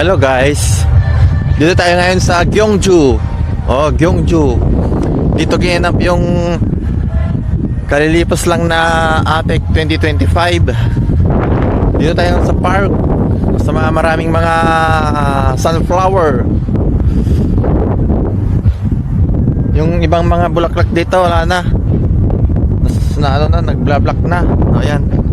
Hello guys. Dito tayo ngayon sa Gyeongju. Oh, Gyeongju. Dito ginanap yung kalilipas lang na APEC 2025. Dito tayo sa park sa mga maraming mga sunflower. Yung ibang mga bulaklak dito wala na. Nas, na ano na, nagblablak na. O yan.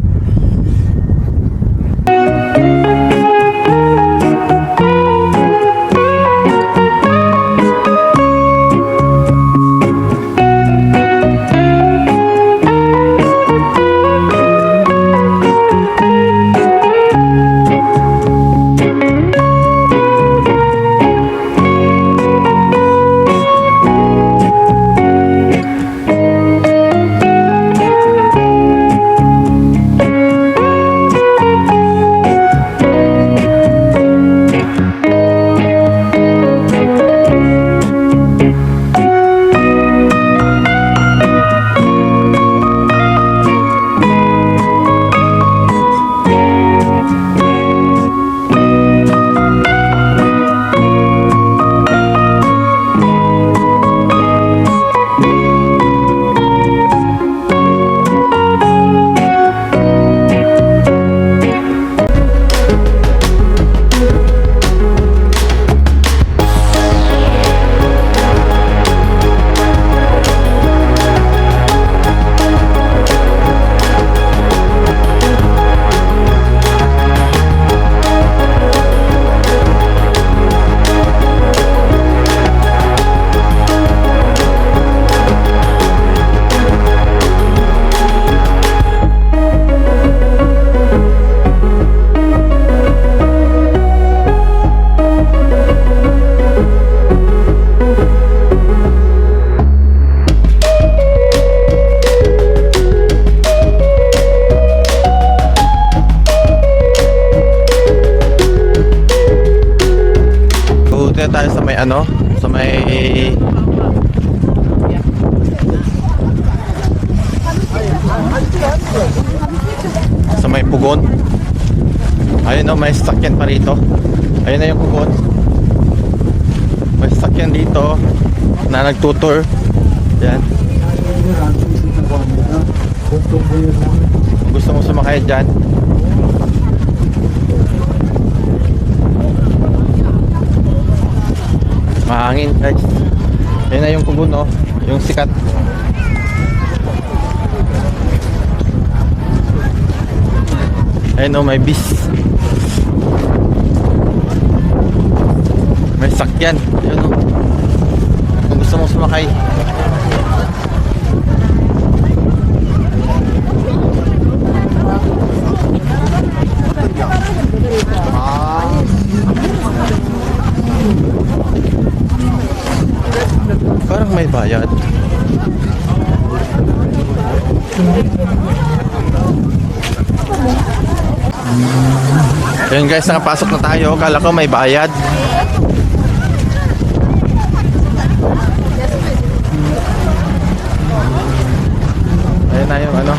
Ano, sa may sa may pugon. Ayun o, may sakyan pa rito. Ayun na yung pugon. May sakyan dito na nagtutur. Yan. Gusto mo sumakay dyan. Mahangin guys. Ayun na yung pugon oh. Yung sikat. Ayun oh, may bis. May sakyan. Ayun oh. Kung gusto mo sumakay. Parang may bayad. Ayun guys, nakapasok na tayo. Kala ko may bayad. Ayun na yung ano.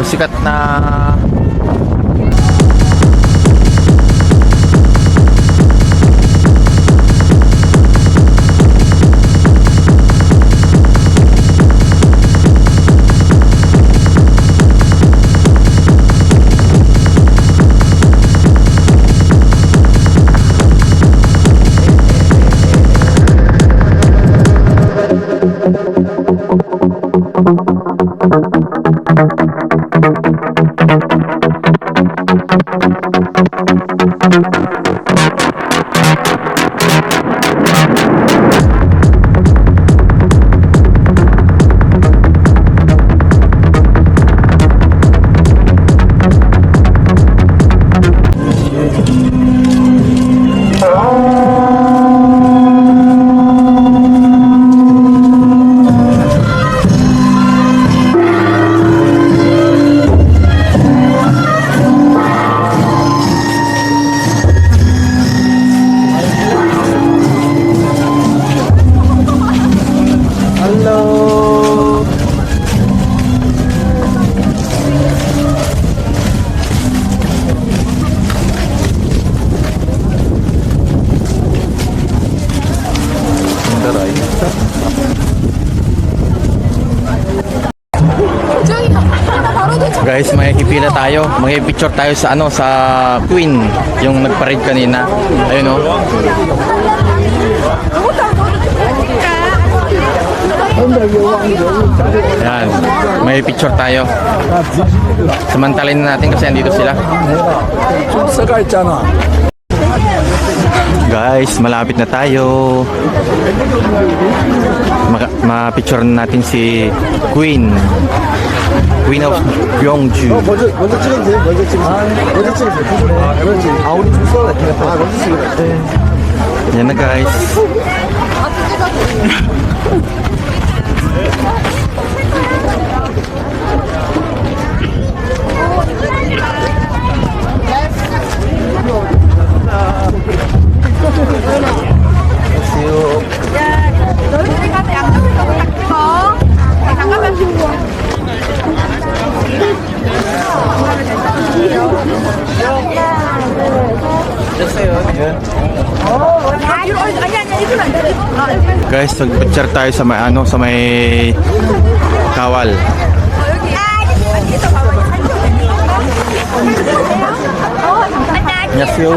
Yung sikat na guys, makikipila tayo. Magpipicture tayo sa ano sa Queen, yung nagparade kanina. Ayun oh. Ayan, may picture tayo. Samantalin na natin kasi andito sila. Guys, malapit na tayo. Ma-picture ma, natin si Queen. 부인하고 싶은 조병주. 어, 먼저 먼저 찍으면 돼요. 먼저 찍으면 돼요. 먼저 찍으면 돼요. 아, 아 우리 좀 써야 아, 먼저 찍으면 돼. 얘네 가이스. Guys, mag-picture tayo sa may ano, sa may kawal. 여기. 아, 여기서 봐봐. 어, 잠깐만. 안녕하세요.